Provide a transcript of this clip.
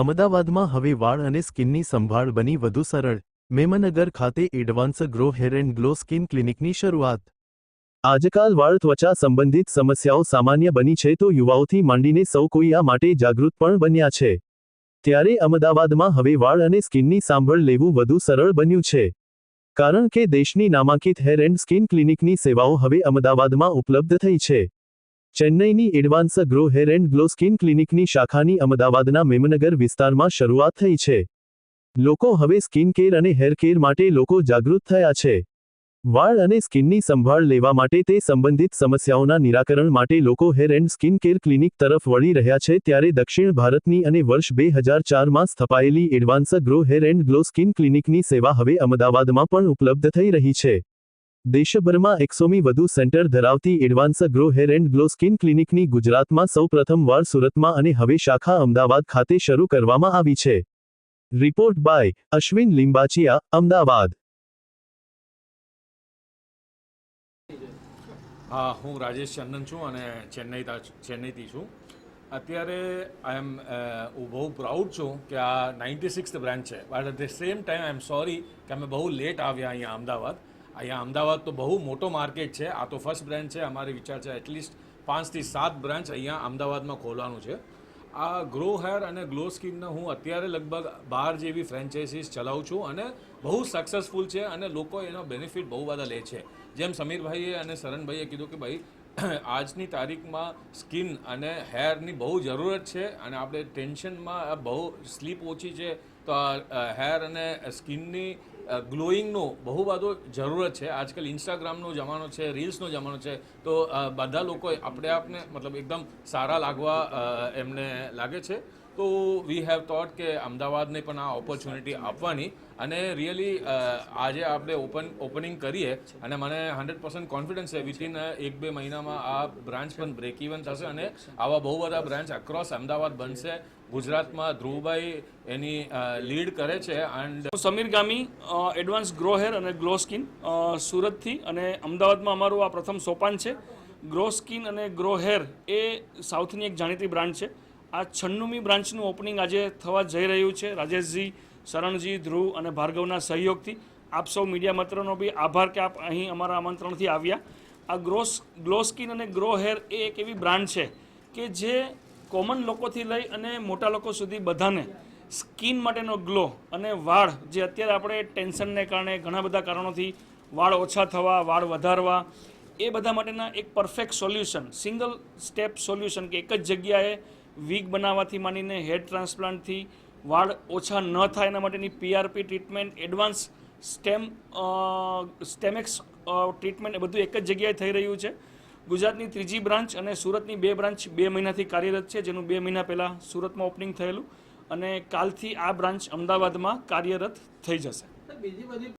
અમદાવાદમાં હવે વાળ અને સ્કિનની સંભાળ બની વધુ સરળ. મેમનગર ખાતે Advance Grow Hair and Glow Skin ક્લિનિકની શરૂઆત. આજકાલ વાળ ત્વચા સંબંધિત સમસ્યાઓ સામાન્ય બની છે તો યુવાઓથી માંડીને સૌ કોઈ આ માટે જાગૃત પણ બન્યા છે. ત્યારે અમદાવાદમાં હવે વાળ અને સ્કિનની સાંભળ લેવું વધુ સરળ બન્યું છે. કારણ કે દેશની નામાંકિત હેર એન્ડ સ્કિન ક્લિનિકની સેવાઓ હવે અમદાવાદમાં ઉપલબ્ધ થઈ છે. ચેન્નઈની Advance Grow Hair and Glow Skin ક્લિનિકની શાખાની અમદાવાદના મેમનગર વિસ્તારમાં શરૂઆત થઈ છે. લોકો હવે સ્કિન કેર અને હેર કેર માટે લોકો જાગૃત થયા છે. વાળ અને સ્કિનની સંભાળ લેવા માટે તે સંબંધિત સમસ્યાઓના નિરાકરણ માટે લોકો hair and skin care clinic તરફ વળી રહ્યા છે ત્યારે દક્ષિણ ભારતની અને વર્ષ બે હજાર ચારમાં સ્થપાયેલી Advance Grow Hair and Glow Skin ક્લિનિકની સેવા હવે અમદાવાદમાં પણ ઉપલબ્ધ થઈ રહી છે. દેશભરમાં એકસોમી વધુ સેન્ટર ધરાવતી Advance Grow Hair and Glow Skin ક્લિનિકની ગુજરાતમાં સૌ પ્રથમવાર સુરતમાં અને હવે શાખા અમદાવાદ ખાતે શરૂ કરવામાં આવી છે. Report by Ashwin Limbachiya, Ahmedabad. હા, હું રાજેશ ચંદન છું અને ચેન્નઈ ચેન્નઈથી છું. અત્યારે આઈ એમ હું બહુ પ્રાઉડ છું કે આ નાઇન્ટી સિક્સ બ્રાન્ચ છે. But at the same time I am sorry કે અમે બહુ લેટ આવ્યા અહીંયા અમદાવાદ. અહીંયા અમદાવાદ તો બહુ મોટો માર્કેટ છે. આ તો ફર્સ્ટ બ્રાન્ચ છે. અમારી વિચાર છે એટલીસ્ટ પાંચથી સાત બ્રાન્ચ અહીંયા અમદાવાદમાં ખોલવાનું છે. આ ગ્રો હેર અને ગ્લો સ્કિનને હું અત્યારે લગભગ બાર જેવી ફ્રેન્ચાઇઝીસ ચલાવું છું અને બહુ સક્સેસફુલ છે અને લોકો એનો બેનિફિટ બહુ બધા લે છે. જેમ સમીરભાઈએ અને સરનભાઈએ કીધું કે ભાઈ, આજની તારીખમાં સ્કિન અને હેરની બહુ જરૂરત છે અને આપણે ટેન્શનમાં બહુ સ્લીપ ઓછી છે. તો હેર અને સ્કિનની ગ્લોઈંગનો બહુ બધો જરૂરત છે. આજકાલ ઇન્સ્ટાગ્રામનો જમાનો છે, રીલ્સનો જમાનો છે. તો બધા લોકો આપણે આપને મતલબ એકદમ સારા લાગવા એમને લાગે છે. તો વી હેવ થોટ કે અમદાવાદને પણ આ ઓપોર્ચ્યુનિટી આપવાની અને રિયલી આજે આપણે ઓપન ઓપનિંગ કરીએ અને મને હંડ્રેડ પર્સન્ટ કોન્ફિડન્સ છે વિથિન એક બે મહિનામાં આ બ્રાન્ચ પણ બ્રેક ઇવન થશે અને આવા બહુ બધા બ્રાન્ચ અક્રોસ અમદાવાદ બનશે. ગુજરાતમાં ધ્રુવભાઈ એની લીડ કરે છે. And Sameer Gami Advance Grow Hair અને ગ્લો સ્કિન સુરતથી અને અમદાવાદમાં અમારું આ પ્રથમ સોપાન છે. ગ્રો સ્કિન અને ગ્રો હેર એ સાઉથની એક જાણીતી બ્રાન્ડ છે. આ છન્નુમી બ્રાન્ચનું ઓપનિંગ આજે થવા જઈ રહ્યું છે. રાજેશજી, શરણજી, ધ્રુવ અને ભાર્ગવના સહયોગથી. આપ સૌ મીડિયા મિત્રોનો બી આભાર કે આપ અહીં અમારા આમંત્રણથી આવ્યા. આ ગ્રોસ ગ્લો સ્કિન અને ગ્રો હેર એ એક એવી બ્રાન્ડ છે કે જે કોમન લોકોથી લઈ અને મોટા લોકો સુધી બધાને સ્કિન માટેનો ગ્લો અને વાળ, જે અત્યારે આપણે ટેન્શનને કારણે ઘણા બધા કારણોથી વાળ ઓછા થવા, વાળ વધારવા, એ બધા માટેના એક perfect solution single step solution કે એક જ જગ્યાએ વીગ બનાવવાથી માંડીને હેર ટ્રાન્સપ્લાન્ટથી વાળ ઓછા ન થાય એના માટેની PRP treatment advance stem Stemax treatment એ બધું એક જ જગ્યાએ થઈ રહ્યું છે. ગુજરાતની ત્રીજી બ્રાન્ચ અને સુરતની બે બ્રાન્ચ બે મહિનાથી કાર્યરત છે, જેનું બે મહિના પહેલાં સુરતમાં ઓપનિંગ થયેલું. અને કાલથી આ બ્રાન્ચ અમદાવાદમાં કાર્યરત થઈ જશે. બીજી બધી